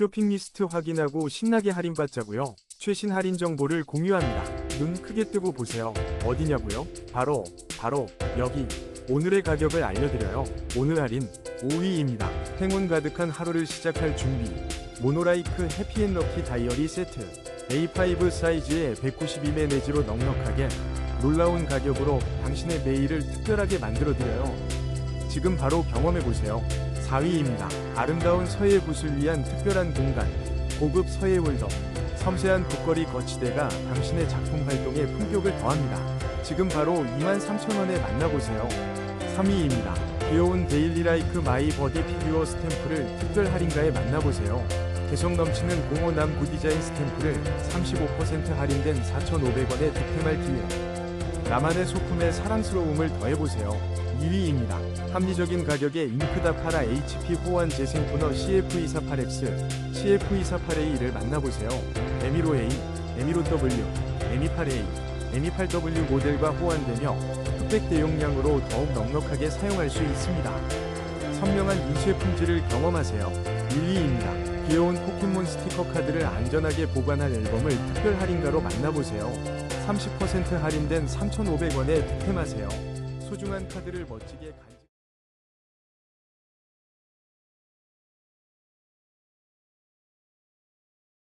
쇼핑 리스트 확인하고 신나게 할인받자고요. 최신 할인 정보를 공유합니다. 눈 크게 뜨고 보세요. 어디냐고요? 바로 바로 여기. 오늘의 가격을 알려드려요. 오늘 할인 5위입니다. 행운 가득한 하루를 시작할 준비. 모노라이크 해피앤럭키 다이어리 세트. A5 사이즈에 192매 내지로 넉넉하게 놀라운 가격으로 당신의 매일을 특별하게 만들어드려요. 지금 바로 경험해보세요. 4위입니다. 아름다운 서예 붓을 위한 특별한 공간. 고급 서예 홀더. 섬세한 붓거리 거치대가 당신의 작품 활동에 품격을 더합니다. 지금 바로 23,000원에 만나보세요. 3위입니다. 귀여운 데일리 라이크 마이 버디 피규어 스탬프를 특별 할인가에 만나보세요. 개성 넘치는 공허남 구디자인 스탬프를 35% 할인된 4,500원에 득템할 기회. 나만의 소품에 사랑스러움을 더해보세요. 2위입니다. 합리적인 가격에 잉크다 파라 HP 호환 재생 토너 CF248X, CF248A를 만나보세요. 에미로 A, 에미로 W, 에미8A, 에미8W 모델과 호환되며 흑백 대용량으로 더욱 넉넉하게 사용할 수 있습니다. 선명한 인쇄 품질을 경험하세요. 1위입니다. 귀여운 포켓몬 스티커 카드를 안전하게 보관할 앨범을 특별 할인가로 만나보세요. 30% 할인된 3,500원에 득템하세요. 소중한 카드를 멋지게 간...